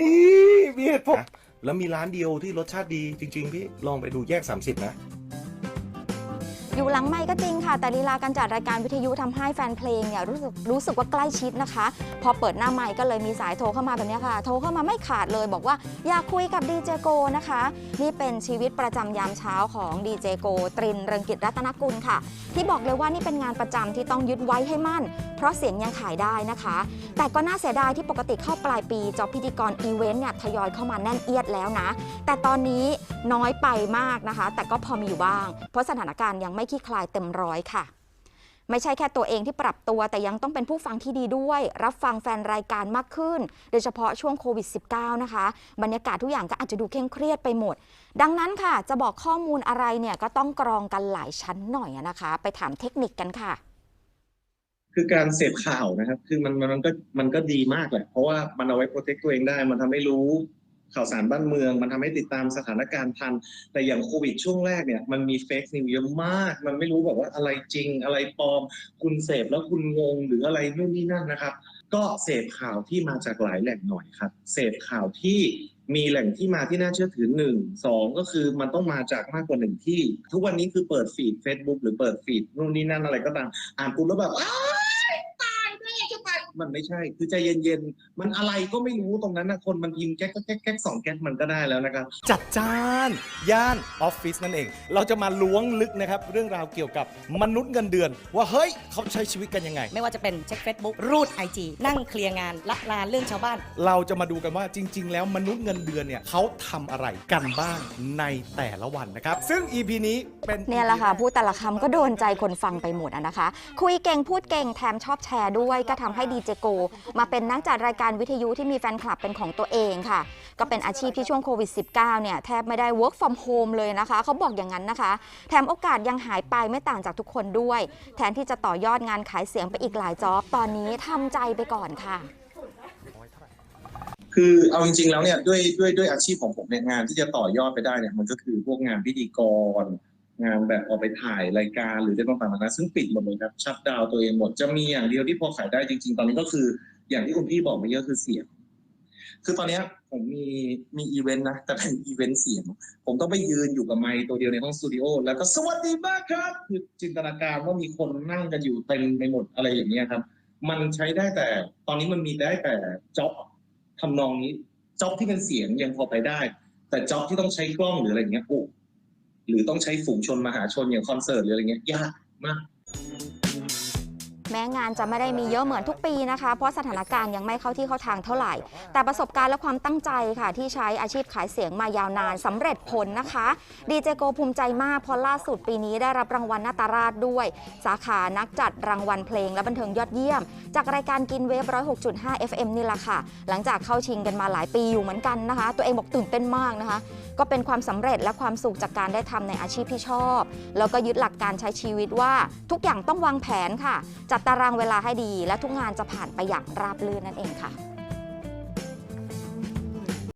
อีมีเหตุผลแล้วมีร้านเดียวที่รสชาติดีจริง ๆ พี่ ลองไปดูแยก 30 นะ อยู่หลังไม่ก็จริงค่ะ แต่ลีลาการจัดรายการวิทยุทำให้แฟนเพลงเนี่ยรู้สึกรู้สึกว่าใกล้ชิดนะคะ พอเปิดหน้าไม่ก็เลยมีสายโทรเข้ามาแบบนี้ค่ะ โทรเข้ามาไม่ขาดเลยบอกว่าอยากคุยกับดีเจโกนะคะ นี่เป็นชีวิตประจำยามเช้าของดีเจโกตรินเริงกิจรัตนกุลค่ะ ที่บอกเลยว่านี่เป็นงานประจำที่ต้องยึดไว้ให้มั่น เพราะเสียงยังขายได้นะคะ แต่ก็น่าเสียดายที่ปกติเข้าปลายปีจอพิธีกรอีเวนต์เนี่ยทยอยเข้ามาแน่นเอียดแล้วนะ แต่ตอนนี้น้อยไปมากนะคะ แต่ก็พอมีอยู่บ้าง เพราะสถานการณ์ยังไม่คลี่คลายเต็มร้อยค่ะ ไม่ใช่แค่ตัวเองที่ปรับตัวแต่ยังต้องเป็นผู้ฟังที่ดีด้วย รับฟังแฟนรายการมากขึ้น โดยเฉพาะช่วงโควิด -19 นะคะ บรรยากาศทุกอย่างก็อาจจะดูเคร่งเครียดไปหมด ดังนั้นค่ะ จะบอกข้อมูลอะไรเนี่ยก็ต้องกรองกันหลายชั้นหน่อยนะคะ ไปถามเทคนิคกันค่ะคือการเสพข่าวนะครับ คือมันมันก็มันก็ดีมากแหละ เพราะว่ามันเอาไว้โปรเทคตัวเองได้ มันทำให้รู้ ข่าวสารบ้านเมือง มันทำให้ติดตามสถานการณ์ทัน แต่อย่างโควิดช่วงแรกเนี่ยมันมีเฟกนิวเยอะมาก มันไม่รู้แบบว่าอะไรจริง อะไรปลอม คุณเสพแล้วคุณงงหรืออะไรนู่นนี่นั่นนะครับ ก็เสพข่าวที่มาจากหลายแหล่งหน่อยครับ เสพข่าวที่มีแหล่งที่มาที่น่าเชื่อถือหนึ่งสองก็คือมันต้องมาจากมากกว่าหนึ่งที่ ทุกวันนี้คือเปิดฟีด Facebook หรือเปิดฟีดนู่นนี่นั่นอะไรก็ตาม อ่านปุ๊บแล้วแบบอ้ายตายแน่จะไป มันไม่ใช่ คือใจเย็นๆ มันอะไรก็ไม่รู้ตรงนั้นนะคนมันพิมพ์แก๊กแก๊กแก๊กสองแก๊กมันก็ได้แล้วนะครับ จัดจ้านย่านออฟฟิศนั่นเอง เราจะมาล้วงลึกนะครับ เรื่องราวเกี่ยวกับมนุษย์เงินเดือน ว่าเฮ้ยเขาใช้ชีวิตกันยังไง ไม่ว่าจะเป็นเช็ค Facebook รูด IG นั่งเคลียร์งานละลานเรื่องชาวบ้าน เราจะมาดูกันว่าจริง ๆ แล้วมนุษย์เงินเดือนเนี่ยเขาทำอะไรกันบ้างในแต่ละวันนะครับ ซึ่ง EP นี้เป็นเนี่ยแหละค่ะพูดแต่ละคำก็โดนใจคนฟังไปหมดอะนะคะ คุยเก่งพูดเก่งแถมชอบแชร์ด้วยก็ทำให้ดีเจโก มาเป็นนักจัดรายการวิทยุที่มีแฟนคลับเป็นของตัวเองค่ะ ก็เป็นอาชีพที่ช่วงโควิด -19 เนี่ยแทบไม่ได้ work from home เลยนะคะ เขาบอกอย่างนั้นนะคะ แถมโอกาสยังหายไปไม่ต่างจากทุกคนด้วย แทนที่จะต่อยอดงานขายเสียงไปอีกหลายจ็อบ ตอนนี้ทำใจไปก่อนค่ะคือเอาจริงๆแล้วเนี่ยด้วยด้วยด้วยอาชีพของผมเนี่ยงานที่จะต่อยอดไปได้เนี่ยมันก็คือพวกงานพิธีกร งานแบบออกไปถ่ายรายการหรือเรื่องต่างๆนานาซึ่งปิดหมดเลยครับชัดดาวตัวเองหมดจะมีอย่างเดียวที่พอขายได้จริง ๆ ตอนนี้ก็คือ อย่างที่คุณพี่บอกเมื่อกี้ก็คือเสียงคือตอนนี้ผมมีมีอีเวนต์นะแต่เป็นอีเวนต์เสียง ผมต้องไปยืนอยู่กับไมค์ตัวเดียวในห้องสตูดิโอแล้วก็สวัสดีมากครับคือจินตนาการว่ามีคนนั่งกันอยู่เต็มไปหมดอะไรอย่างเงี้ยครับ มันใช้ได้แต่ตอนนี้มันมีได้แต่จ็อบทำนองนี้จ็อบที่เป็นเสียงยังพอไปได้ แต่จ็อบที่ต้องใช้กล้องหรืออะไรเงี้ยโอ้ หรือต้องใช้ฝูงชนมหาชนอย่างคอนเสิร์ตหรืออะไรเงี้ยยากมากแม้งานจะไม่ได้มีเยอะเหมือนทุกปีนะคะ เพราะสถานการณ์ยังไม่เข้าที่เข้าทางเท่าไหร่ แต่ประสบการณ์และความตั้งใจค่ะ ที่ใช้อาชีพขายเสียงมายาวนานสำเร็จผลนะคะ ดีเจโกภูมิใจมากเพราะล่าสุดปีนี้ได้รับรางวัลนาตาราชด้วย สาขานักจัดรางวัลเพลงและบันเทิงยอดเยี่ยม จากรายการกินเวฟ106.5 FM นี่แหละค่ะ หลังจากเข้าชิงกันมาหลายปีอยู่เหมือนกันนะคะ ตัวเองบอกตื่นเต้นมากนะคะ ก็เป็นความสำเร็จและความสุขจากการได้ทำในอาชีพที่ชอบ แล้วก็ยึดหลักการใช้ชีวิตว่าทุกอย่างต้องวางแผนค่ะ จัดตารางเวลาให้ดี และทุกงานจะผ่านไปอย่างราบรื่นนั่นเองค่ะ